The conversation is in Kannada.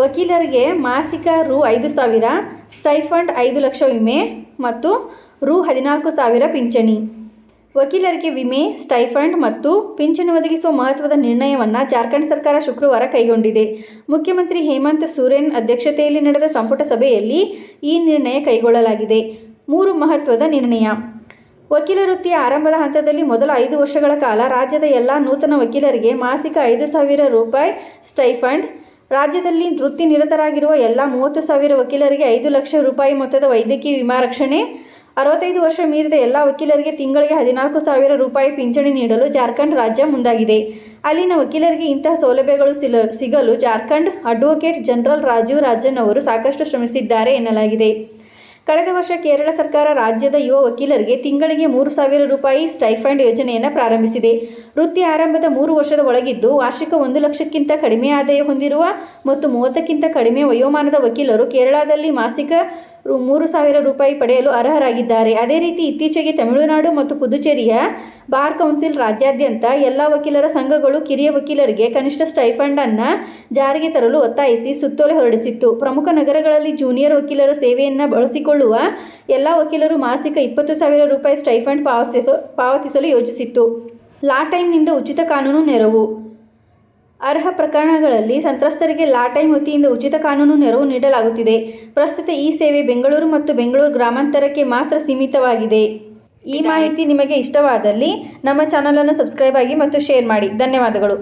ವಕೀಲರಿಗೆ ಮಾಸಿಕ ರು ಐದು ಸಾವಿರ, ಸ್ಟೈಫಂಡ್ ಐದು ಲಕ್ಷ ವಿಮೆ ಮತ್ತು ರು ಹದಿನಾಲ್ಕು ಸಾವಿರ ಪಿಂಚಣಿ. ವಕೀಲರಿಗೆ ವಿಮೆ, ಸ್ಟೈಫಂಡ್ ಮತ್ತು ಪಿಂಚಣಿ ಒದಗಿಸುವ ಮಹತ್ವದ ನಿರ್ಣಯವನ್ನು ಜಾರ್ಖಂಡ್ ಸರ್ಕಾರ ಶುಕ್ರವಾರ ಕೈಗೊಂಡಿದೆ. ಮುಖ್ಯಮಂತ್ರಿ ಹೇಮಂತ್ ಸೂರೇನ್ ಅಧ್ಯಕ್ಷತೆಯಲ್ಲಿ ನಡೆದ ಸಂಪುಟ ಸಭೆಯಲ್ಲಿ ಈ ನಿರ್ಣಯ ಕೈಗೊಳ್ಳಲಾಗಿದೆ. ಮೂರು ಮಹತ್ವದ ನಿರ್ಣಯ. ವಕೀಲ ವೃತ್ತಿಯ ಆರಂಭದ ಹಂತದಲ್ಲಿ ಮೊದಲ ಐದು ವರ್ಷಗಳ ಕಾಲ ರಾಜ್ಯದ ಎಲ್ಲ ನೂತನ ವಕೀಲರಿಗೆ ಮಾಸಿಕ ಐದು ಸಾವಿರ ರೂಪಾಯಿ, ಸ್ಟೈಫಂಡ್ ರಾಜ್ಯದಲ್ಲಿ ವೃತ್ತಿ ನಿರತರಾಗಿರುವ ಎಲ್ಲ ಮೂವತ್ತು ಸಾವಿರ ವಕೀಲರಿಗೆ ಐದು ಲಕ್ಷ ರೂಪಾಯಿ ಮೊತ್ತದ ವೈದ್ಯಕೀಯ ವಿಮಾ ರಕ್ಷಣೆ, ಅರವತ್ತೈದು ವರ್ಷ ಮೀರಿದ ಎಲ್ಲ ವಕೀಲರಿಗೆ ತಿಂಗಳಿಗೆ ಹದಿನಾಲ್ಕು ಸಾವಿರ ರೂಪಾಯಿ ಪಿಂಚಣಿ ನೀಡಲು ಜಾರ್ಖಂಡ್ ರಾಜ್ಯ ಮುಂದಾಗಿದೆ. ಅಲ್ಲಿನ ವಕೀಲರಿಗೆ ಇಂತಹ ಸೌಲಭ್ಯಗಳು ಸಿಲ, ಸಿಗಲು ಜಾರ್ಖಂಡ್ ಅಡ್ವೊಕೇಟ್ ಜನರಲ್ ರಾಜೀವ್ ರಾಜನ್ ಅವರು ಸಾಕಷ್ಟು ಶ್ರಮಿಸಿದ್ದಾರೆ ಎನ್ನಲಾಗಿದೆ. ಕಳೆದ ವರ್ಷ ಕೇರಳ ಸರ್ಕಾರ ರಾಜ್ಯದ ಯುವ ವಕೀಲರಿಗೆ ತಿಂಗಳಿಗೆ ಮೂರು ಸಾವಿರ ರೂಪಾಯಿ ಸ್ಟೈಫಂಡ್ ಯೋಜನೆಯನ್ನು ಪ್ರಾರಂಭಿಸಿದೆ. ವೃತ್ತಿ ಆರಂಭದ ಮೂರು ವರ್ಷದ ಒಳಗಿದ್ದು ವಾರ್ಷಿಕ ಒಂದು ಲಕ್ಷಕ್ಕಿಂತ ಕಡಿಮೆ ಆದಾಯ ಹೊಂದಿರುವ ಮತ್ತು ಮೂವತ್ತಕ್ಕಿಂತ ಕಡಿಮೆ ವಯೋಮಾನದ ವಕೀಲರು ಕೇರಳದಲ್ಲಿ ಮಾಸಿಕ ಮೂರು ಸಾವಿರ ರೂಪಾಯಿ ಪಡೆಯಲು ಅರ್ಹರಾಗಿದ್ದಾರೆ. ಅದೇ ರೀತಿ ಇತ್ತೀಚೆಗೆ ತಮಿಳುನಾಡು ಮತ್ತು ಪುದುಚೇರಿಯ ಬಾರ್ ಕೌನ್ಸಿಲ್ ರಾಜ್ಯಾದ್ಯಂತ ಎಲ್ಲ ವಕೀಲರ ಸಂಘಗಳು ಕಿರಿಯ ವಕೀಲರಿಗೆ ಕನಿಷ್ಠ ಸ್ಟೈಫಂಡ್ ಅನ್ನು ಜಾರಿಗೆ ತರಲು ಒತ್ತಾಯಿಸಿ ಸುತ್ತೋಲೆ ಹೊರಡಿಸಿತ್ತು. ಪ್ರಮುಖ ನಗರಗಳಲ್ಲಿ ಜೂನಿಯರ್ ವಕೀಲರ ಸೇವೆಯನ್ನು ಬಳಸಿಕೊಳ್ಳುವ ಎಲ್ಲ ವಕೀಲರು ಮಾಸಿಕ ಇಪ್ಪತ್ತು ಸಾವಿರ ರೂಪಾಯಿ ಸ್ಟೈಫಂಡ್ ಪಾವತಿಸ, ಪಾವತಿಸಲು ಯೋಜಿಸಿತ್ತು. ಲಾ ಟೈಮ್ನಿಂದ ಉಚಿತ ಕಾನೂನು ನೆರವು. ಅರ್ಹ ಪ್ರಕರಣಗಳಲ್ಲಿ ಸಂತ್ರಸ್ತರಿಗೆ ಲಾ ಟೈಮ್ ವತಿಯಿಂದ ಉಚಿತ ಕಾನೂನು ನೆರವು ನೀಡಲಾಗುತ್ತಿದೆ. ಪ್ರಸ್ತುತ ಈ ಸೇವೆ ಬೆಂಗಳೂರು ಮತ್ತು ಬೆಂಗಳೂರು ಗ್ರಾಮಾಂತರಕ್ಕೆ ಮಾತ್ರ ಸೀಮಿತವಾಗಿದೆ. ಈ ಮಾಹಿತಿ ನಿಮಗೆ ಇಷ್ಟವಾದಲ್ಲಿ ನಮ್ಮ ಚಾನಲನ್ನು ಸಬ್ಸ್ಕ್ರೈಬ್ ಆಗಿ ಮತ್ತು ಶೇರ್ ಮಾಡಿ. ಧನ್ಯವಾದಗಳು.